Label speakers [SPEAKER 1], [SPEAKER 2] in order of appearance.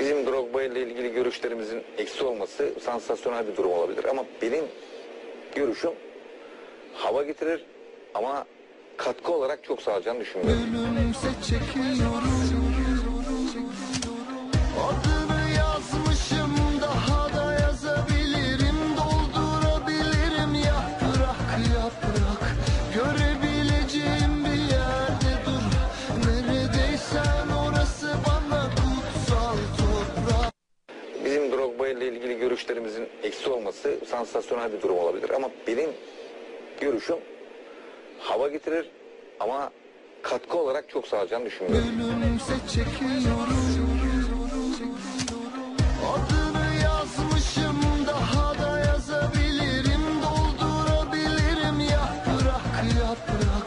[SPEAKER 1] Bizim Drogba ile ilgili görüşlerimizin eksi olması sansasyonel bir durum olabilir. Ama benim görüşüm hava getirir ama katkı olarak çok sağlayacağını düşünmüyorum.
[SPEAKER 2] Görebileceğim
[SPEAKER 1] konuyla ilgili görüşlerimizin eksi olması sansasyonel bir durum olabilir. Ama benim görüşüm hava getirir ama katkı olarak çok sağlayacağını düşünmüyorum.
[SPEAKER 2] Yazmışım daha da yazabilirim doldurabilirim yaprak yaprak.